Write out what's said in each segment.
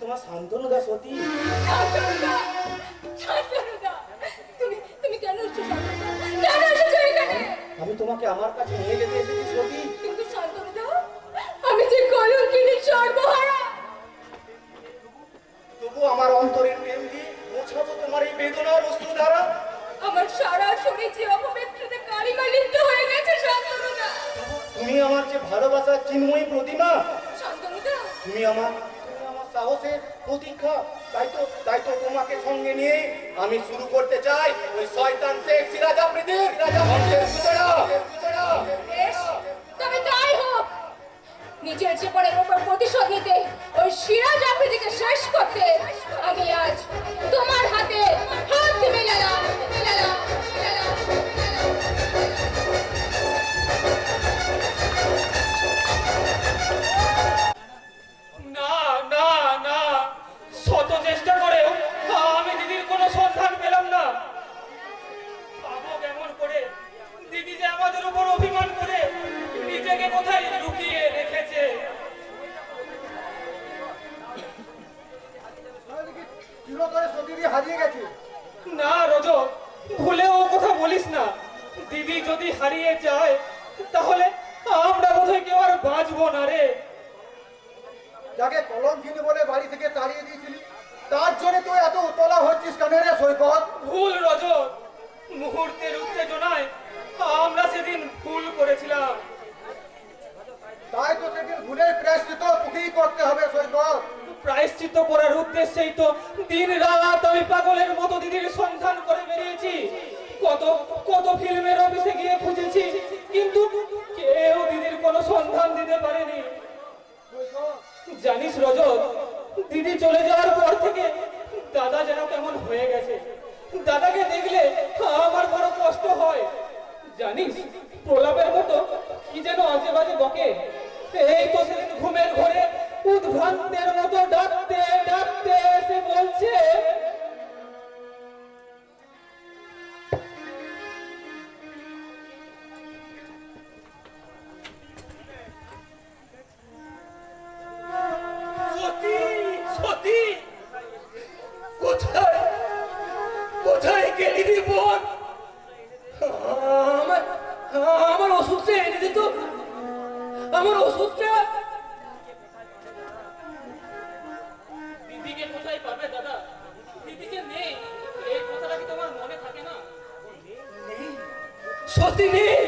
তোমার কেন এসেছ এখানে? আমি তোমাকে আমার কাছে নিয়ে যেতে এসেছি সতী। কিন্তু শান্তনুদা আমি যে কলঙ্কিনী সর্বহারা। তবু আমার অন্তরের প্রেম দিয়ে মোছাবো তোমার এই বেদনার অশ্রু দ্বারা আমার সারা শরীর যে অপবিত্রতে কালিমা লিপ্ত হয়ে গেছে শান্তনুদা তুমি আমার যে ভালোবাসার চিন্ময়ী প্রতিমা। শান্তনুদা তুমি আমার সাহসের প্রতীক্ষা তাই তো তাই তো তোমাকে সঙ্গে নিয়ে আমি শুরু করতে চাই ওই শয়তান শেখ সিরাজ আফ্রিদির তবে তাই হোক। নিজের জীবনের উপর প্রতিশোধ নিতে ওই সিরাজ আফ্রিদিকে শেষ করতে আমি আজ তোমার হাতে হাত মেলালাম। দিন রাত আমি পাগলের মতো দিদির সন্ধান করে বেরিয়েছি। কত কত ফিল্মের অফিসে গিয়ে খুঁজেছি, কিন্তু কেউ দিদির কোনো সন্ধান দিতে পারেনি। জানিস রজত, দিদি চলে যাওয়ার পর থেকে দাদা যেন কেমন হয়ে গেছে। দাদাকে দেখলে আমার বড় কষ্ট হয়। জানিস, প্রলাপের মতো কি যেন আজে বাজে বকে। এই তো সেদিন ঘুমের ঘরে উদ্ভ্রান্তের মতো ডাকতে ডাকতে এসে বলছে সতী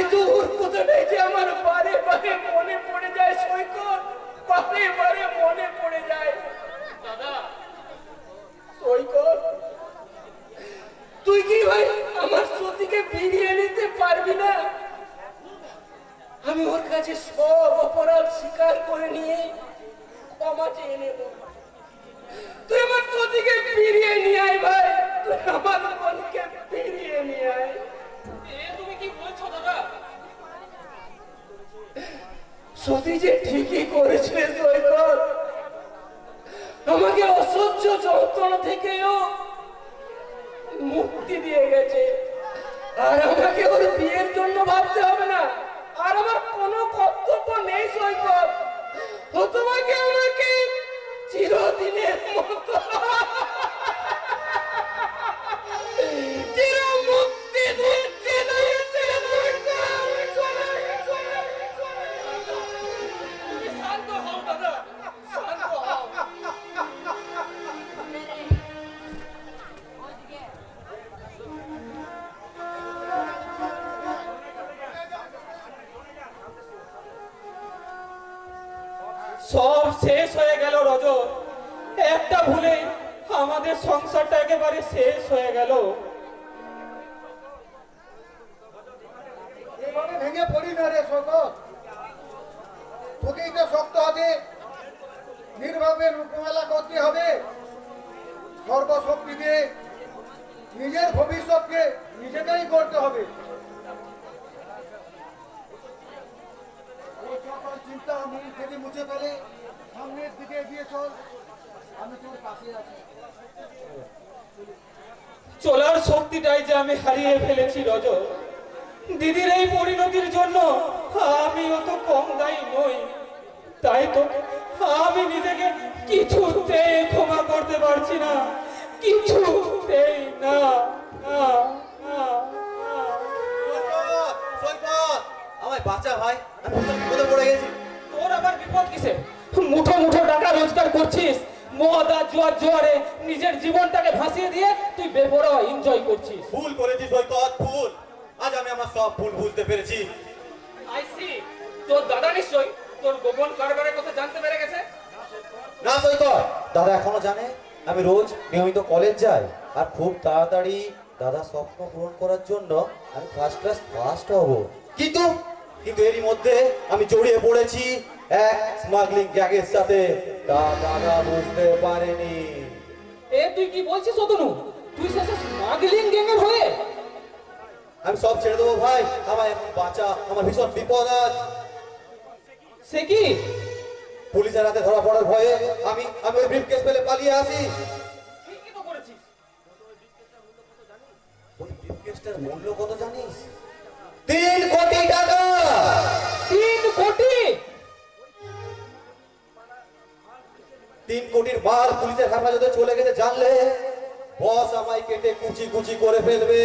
যে আমার বারে বারে মনে পড়ে যায় সৈকত। বারে বারে মনে পড়ে যায়। দাদা। সৈকত তুই কি ভাই আমার সতীকে ফিরিয়ে নিতে পারবি না? আমি ওর কাছে সব অপরাধ স্বীকার করে নিয়ে ক্ষমা চেয়ে নেব। তুই আমার সতীকে ফিরিয়ে নিয়ে আয় ভাই। তুই আমার মনকে ফিরিয়ে নিয়ে আয় এ তুমি কি বলছো দাদা সতী যে ঠিকই করেছে সৈকত আমাকে অসহ্য যন্ত্রণা থেকেও মুক্তি দিয়ে গেছে। আর আমাকে ওর বিয়ের জন্য ভাবতে হবে না। আর আমার কোনো কর্তব্য নেই সৈকত ও তোমাকে আমাকে চিরদিনের মতো চলার শক্তিটাই যে আমি হারিয়ে ফেলেছি রজ দিদির এই পরিণতির জন্য আমি অত কম দায়ী নই। তাই তো আমি নিজেকে কিছুতেই ক্ষমা করতে পারছি না। কিছুতেই না আমায় বাঁচা ভাই আমি পড়ে গেছি? তোর আবার বিপদ কিসে মুঠো মুঠো টাকা রোজগার করছিস। মদ আর জোয়ার জোয়ারে নিজের জীবনটাকে ভাসিয়ে দিয়ে তুই বেপরোয়া এনজয় করছিস। ভুল করেছি সৈকত ভুল। আজ আমি আমার সব ভুল বুঝতে পেরেছি। আই সি তোর দাদা নিশ্চয়ই তোর গোপন কারবারের কথা জানতে পেরে গেছে? না সৈকত দাদা এখনও জানে আমি রোজ নিয়মিত কলেজ যাই। আর খুব তাড়াতাড়ি দাদা স্বপ্ন পূরণ করার জন্য আমি ফার্স্ট ক্লাস ফার্স্ট হব। কিন্তু কিন্তু এরই মধ্যে আমি জড়িয়ে পড়েছি। এক স্মাগলিং গ্যাগের সাথে। তা দাদা বুঝতে পারেনি। এ তুই কি বলছিস অতনু? তুই শেষে স্মাগলিং গ্যাংয়ের হয়ে? আমি সব ছেড়ে দেবো ভাই। আমার এখন বাঁচা। আমার ভীষণ বিপদ আজ। সে কি? পুলিশের হাতে ধরা পড়ার ভয়ে আমি আমি ওই ব্রিফকেস পেলে পালিয়ে আসি। ওই ব্রিফকেসটার মূল্য কত জানিস? তিন কোটি টাকা! তিন কোটি? তিন কোটির মাল পুলিশের হেফাজতে চলে গেছে, জানলে? বস আমায় কেটে কুচি কুচি করে ফেলবে।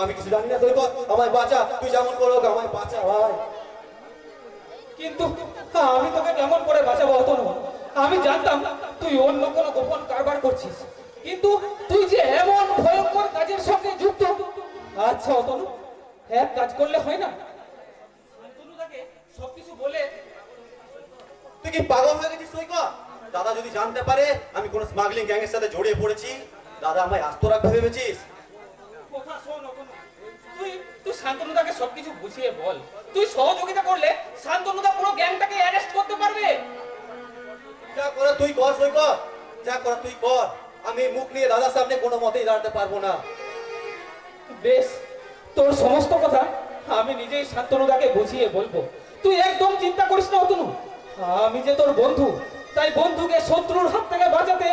আমি কিছু জানি না, সৈকত, আমায় বাঁচা। তুই যেমন করো আমায় বাঁচা, ভাই। কিন্তু আমি তোকে কেমন করে বাঁচাবো অতনু? আমি জানতাম তুই অন্য কোনো গোপন কারবার করছিস। কিন্তু তুই যে এমন ভয়ঙ্কর কাজের সঙ্গে যুক্ত। আচ্ছা অতনু, এক কাজ করলে হয় না শান্তনুদাকে সবকিছু বলে তুই কি পাগল হয়ে গেছিস সৈকত দাদা যদি জানতে পারে আমি কোন স্মাগলিং গ্যাংয়ের সাথে জড়িয়ে পড়েছি দাদা আমায় আস্ত রাখবে ভেবেছিস? কথা শোন তুই তুই শান্তনুদাকে সবকিছু বুঝিয়ে বল। তুই সহযোগিতা করলে শান্তনুদা পুরো গ্যাংটাকে অ্যারেস্ট করতে পারবে। যা করে তুই কর সৈকত যা কর তুই কর। আমি মুখ নিয়ে দাদার সামনে কোনো মতেই দাঁড়াতে পারব না। বেশ তোর সমস্ত কথা আমি নিজেই শান্তনুদাকে বুঝিয়ে বলব। তুই একদম চিন্তা করিস না অতনু। আমি যে তোর বন্ধু তাই বন্ধুকে শত্রুর হাত থেকে বাঁচাতে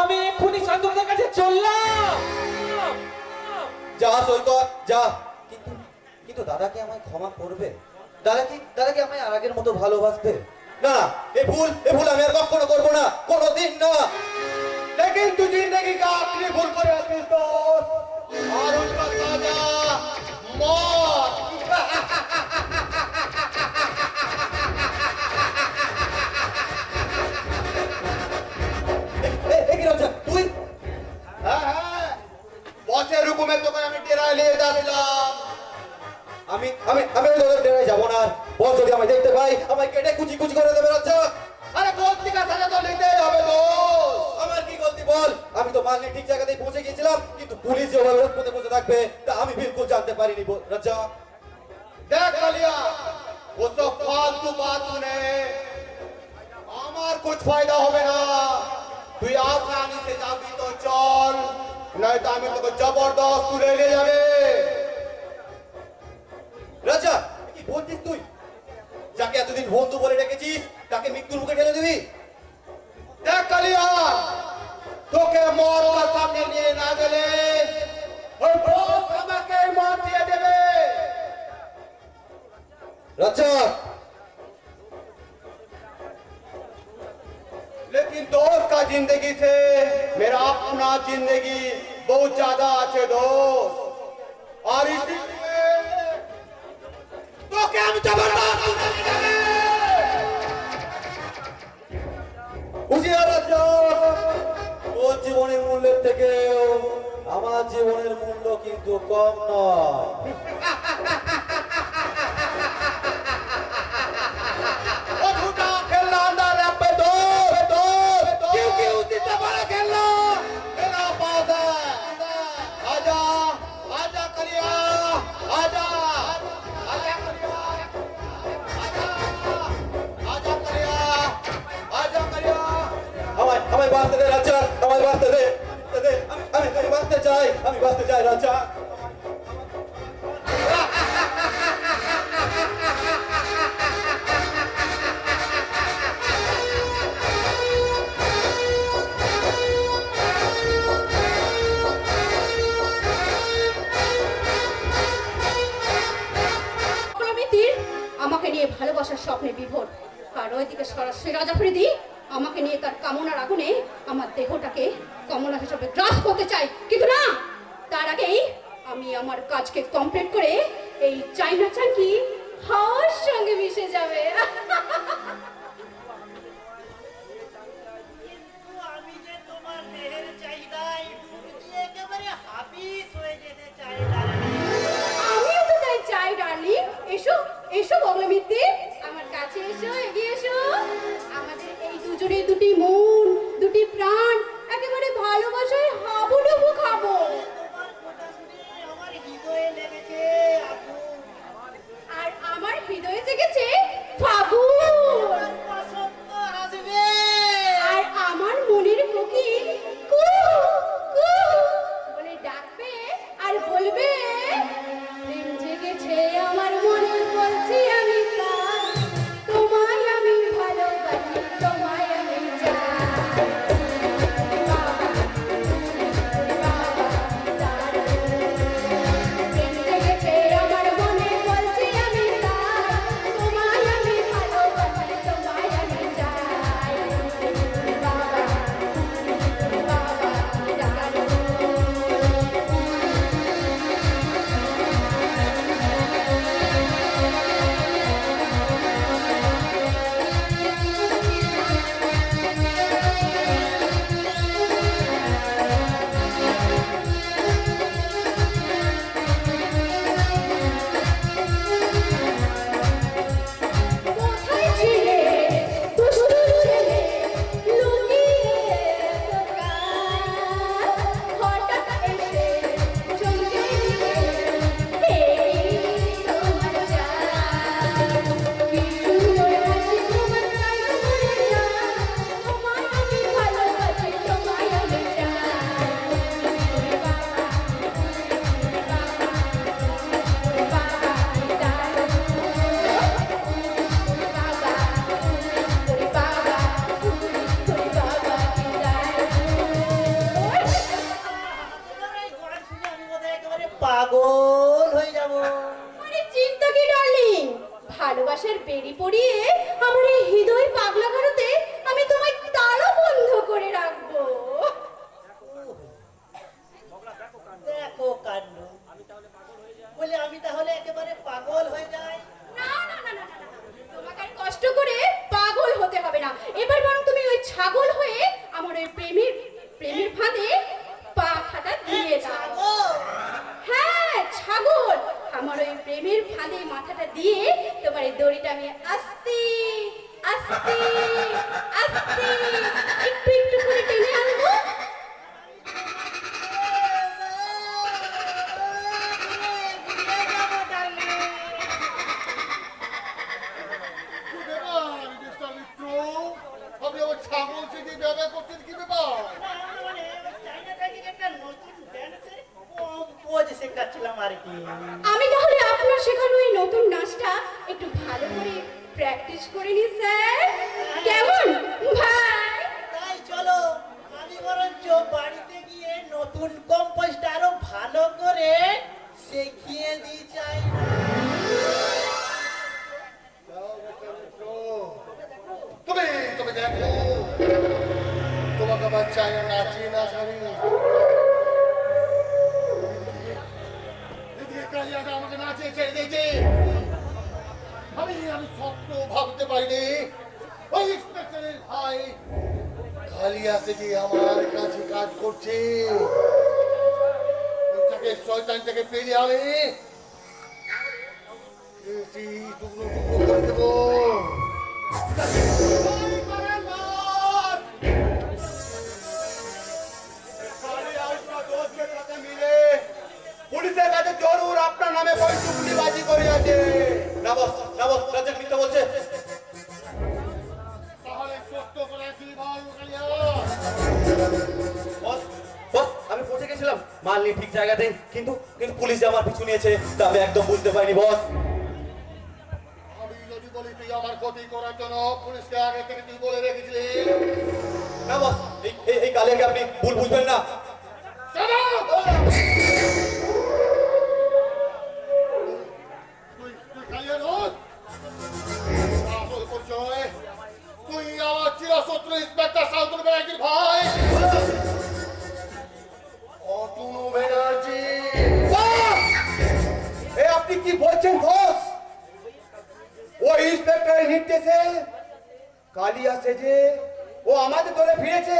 আমি এক্ষুনি শান্তনুদার কাছে চললাম যা সৈকত যা কিন্তু কিন্তু দাদা কি আমায় ক্ষমা করবে দাদা কি দাদা কি আমায় আগের মতো ভালোবাসবে না না এ ভুল এ ভুল আমি আর কখনো করবো না কোনোদিন না लेकिन तू जिंदगी का आखिरी भूल कर आती दोस्त और उसका साजा मौत বসের হুকুমে তোকে আমি টেরায় নিয়ে যাচ্ছিলাম আমি আমি আমি ওই লোকের ডেরায় যাবো না বস যদি আমায় দেখতে পাই আমায় কেটে কুচি কুচি করে দেবে রাজ্জা আরে গলতি কা সাজা তো নিতেই হবে দোস্ত আমার কি গলতি বল আমি তো মালনি ঠিক জায়গাতেই পৌঁছে গিয়েছিলাম কিন্তু পুলিশ যেভাবে রোড পথে বসে থাকবে তা আমি বিলকুল জানতে পারিনি বল- রাজ্জা देख लिया वो सब फालतू बात सुने আমার कुछ फायदा হবে না তুই আসানি সে যাবি তো চল নয়তো আমি তোকে জবরদস্ত তুলে নিয়ে যাবে। রাজা, কি বলছিস তুই? যাকে এতদিন বন্ধু বলে রেখেছিস, তাকে মৃত্যুর মুখে ঠেলে দিবি? দেখ কালিয়া, তোকে মর का সামনে নিয়ে না গেলে ওই বস আমাকে মার দিয়ে দেবে। রাজা जिंदगी से मेरा अपना जिंदगी बहुत ज्यादा अच्छे दोस्त और इसीलिए तो क्या हम जबरदस्त नहीं करें? হুঁশিয়ার রাজা তোর জীবনের মূল্যের থেকে আমার জীবনের মূল্য কিন্তু কম নয় নাই খালি আছে যে আমার কাছে কাজ করছে। পুলিশের কাছে জরুর, আপনার নামে বই টুকলি বাজি করিয়াছে নব নব বলছে আমি পৌঁছে গেছিলাম। মাল নিয়ে ঠিক জায়গাতে কিন্তু কিন্তু পুলিশ আমার পিছু নিয়েছে তা আমি একদম বুঝতে পারিনি বস। আমার ক্ষতি করার জন্য পুলিশকে আগে থেকে তুই বলে রেখেছিলি? না বস এই এই কালেকে আপনি ভুল বুঝবেন না। এসেছে। ও আমাদের দলে ফিরেছে।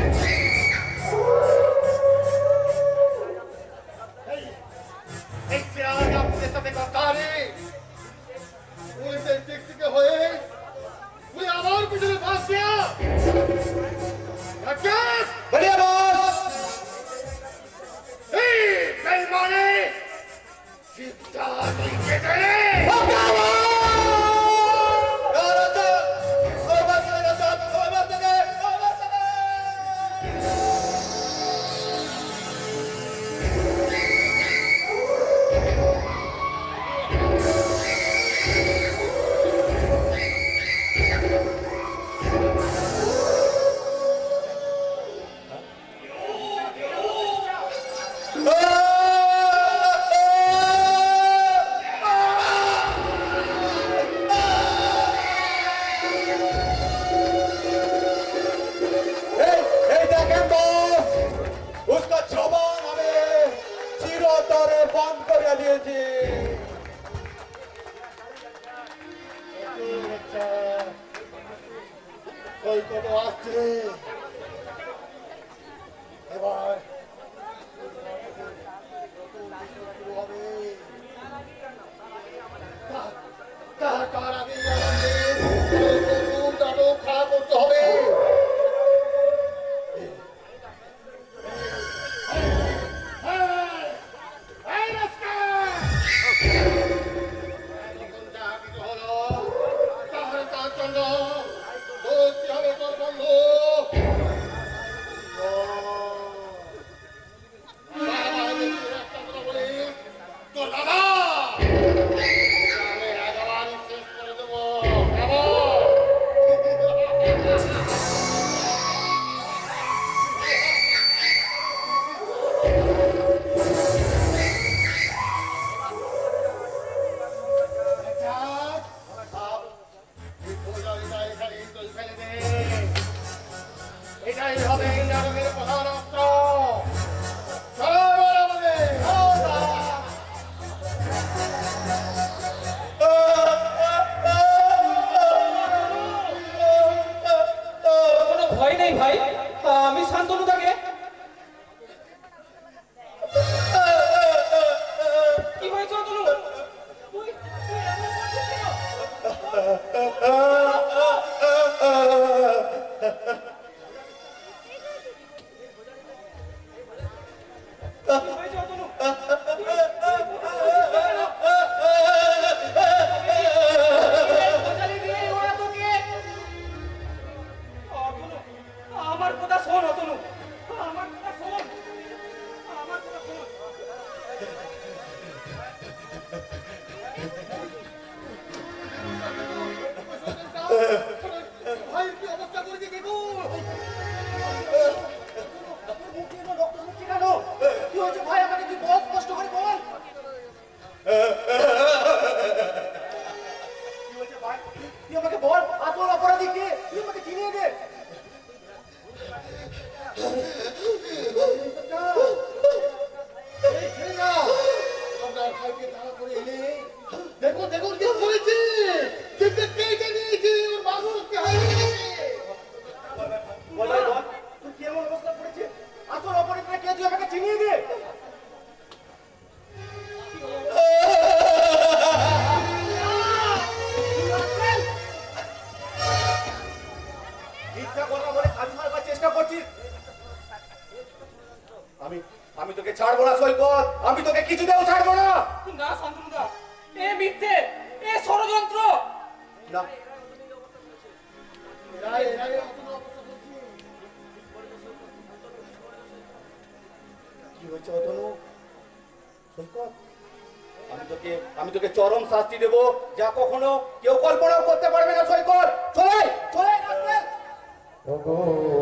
बढ़िया बॉस ए बेईमाने जिंदा नहीं के কি হয়েছে অতনু সৈকত আমি তোকে আমি তোকে চরম শাস্তি দেব। যা কখনো কেউ কল্পনাও করতে পারবে না সৈকত। চলে চলে ঠাকুর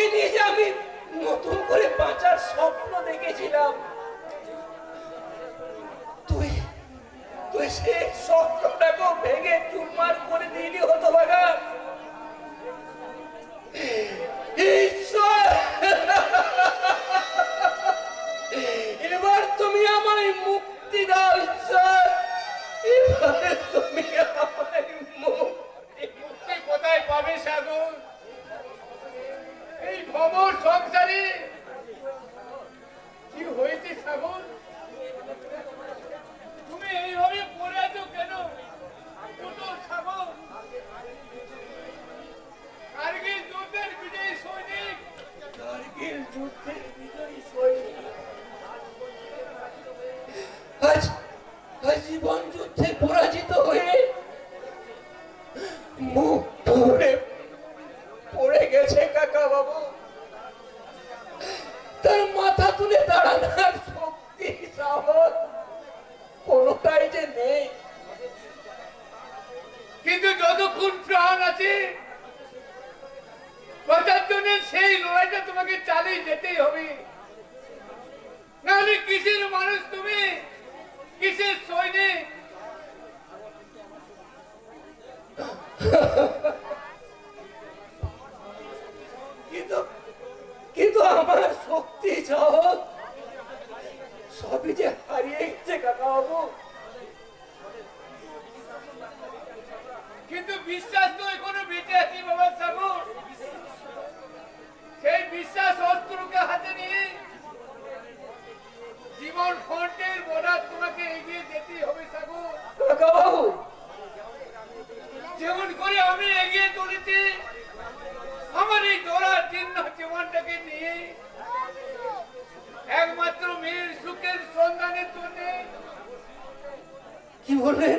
তোকে নিয়ে আমি নতুন করে বাঁচার স্বপ্ন দেখেছিলাম। ভেঙে চুরমার ঈশ্বর! এবার তুমি মুক্তি ঈশ্বর। তুমি কোথায় পাবে, সাগর? এই ভবর সংসারে। কি হয়েছে সাগর তুমি এইভাবে পড়ে আছো কেন? যুদ্ধের বিজয়ী সৈনিক। কার্গিল যুদ্ধের বিজয়ী সৈনিক। আজ জীবন যুদ্ধে ফ্রন্টের বর্ডার তোমাকে এগিয়ে যেতেই হবে বাবু যেমন করে আমি এগিয়ে চলেছি আমার এই জোড়ার চিহ্ন জীবনটাকে নিয়ে। একমাত্র মেয়ের সুখের সন্ধানের জন্য। কি বললেন?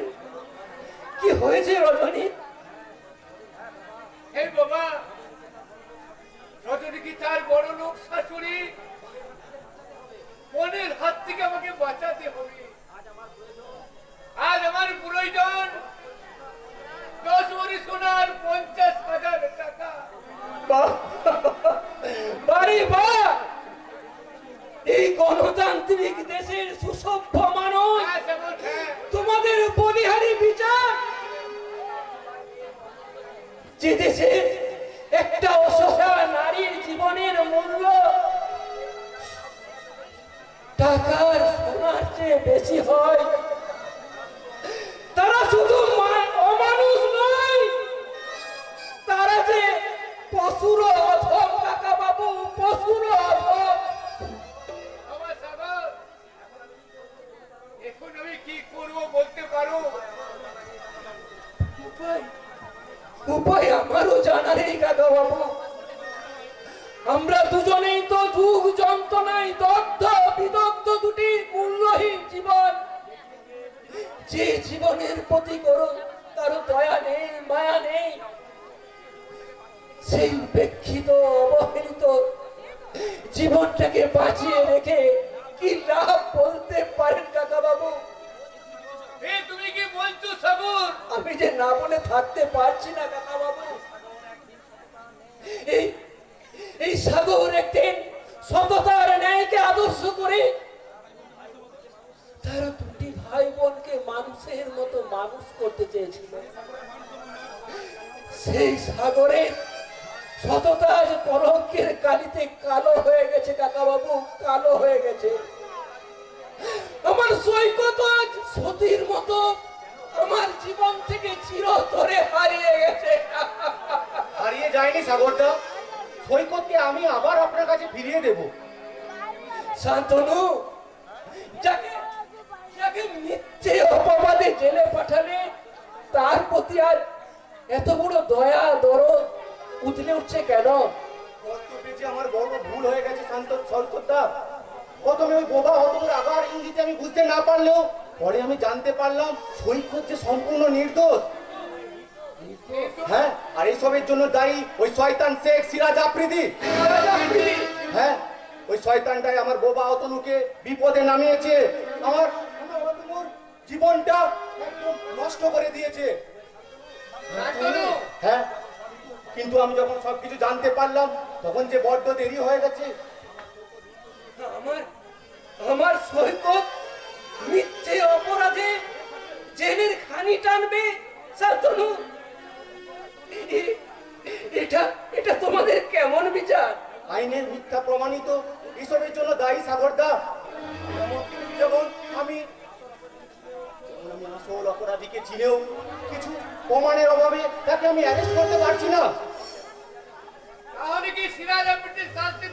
কি হয়েছে রজনী? হে বাবা রজনী কি তার বড় লোক শাশুড়ি? মনের হাত থেকে আমাকে বাঁচাতে হবে। আজ আমার প্রয়োজন দশ ভরি সোনার পঞ্চাশ হাজার টাকা। বাড়ি বা এই গণতান্ত্রিক দেশের সুসভ্য মানুষ হ্যাঁ, তোমাদের বলিহারি বিচার। যে দেশে একটা অসহায় না বলে থাকতে পারছি না কাকা বাবু এই সাগর একদিন সততার ন্যায়কে আদর্শ করে তারা দুটি ভাই বোনকে মানুষের মতো মানুষ করতে চেয়েছিল। সেই সাগরের সততা আজ কলঙ্কের কালিতে কালো হয়ে গেছে কাকা বাবু কালো হয়ে গেছে। আমার সৈকত আজ সতীর মতো আমার জীবন থেকে চিরতরে হারিয়ে গেছে। হারিয়ে যায়নি সাগরদা। সৈকতকে আমি আবার আপনার কাছে ফিরিয়ে দেব। শান্তনু যাকে যাকে মিথ্যে অপবাদে জেলে পাঠালে তার প্রতি আর এত বড় দয়া দরদ উতলে উঠছে কেন? কর্তব্যে যে আমার বড় ভুল হয়ে গেছে শান্ত সৈকতদা প্রথমে ওই বোবা হতগুলো আবার ইঙ্গিতে আমি বুঝতে না পারলেও পরে আমি জানতে পারলাম সৈকত হচ্ছে সম্পূর্ণ নির্দোষ। হ্যাঁ আর এইসবের জন্য দায়ী ওই শয়তান শেখ সিরাজ আফ্রিদি। হ্যাঁ ওই শয়তানটাই আমার বোবা অতনুকে বিপদে নামিয়েছে। আমার জীবনটা নষ্ট করে দিয়েছে। হ্যাঁ কিন্তু আমি যখন সবকিছু জানতে পারলাম, তখন যে বড্ড দেরি হয়ে গেছে। আমার আমার সৈকত মিথ্যে অপরাধে জেলের খানি টানবে? এ- এটা এটা তোমাদের কেমন বিচার? আইনের মিথ্যা প্রমাণিত এসবের জন্য দায়ী সাগরদা যেমন- আমি আমি আসল অপরাধীকে চিনেও কিছু প্রমাণের অভাবে তাকে আমি অ্যারেস্ট করতে পারছি না। তাহলে কি সিরাজ আপিটির শাস্তি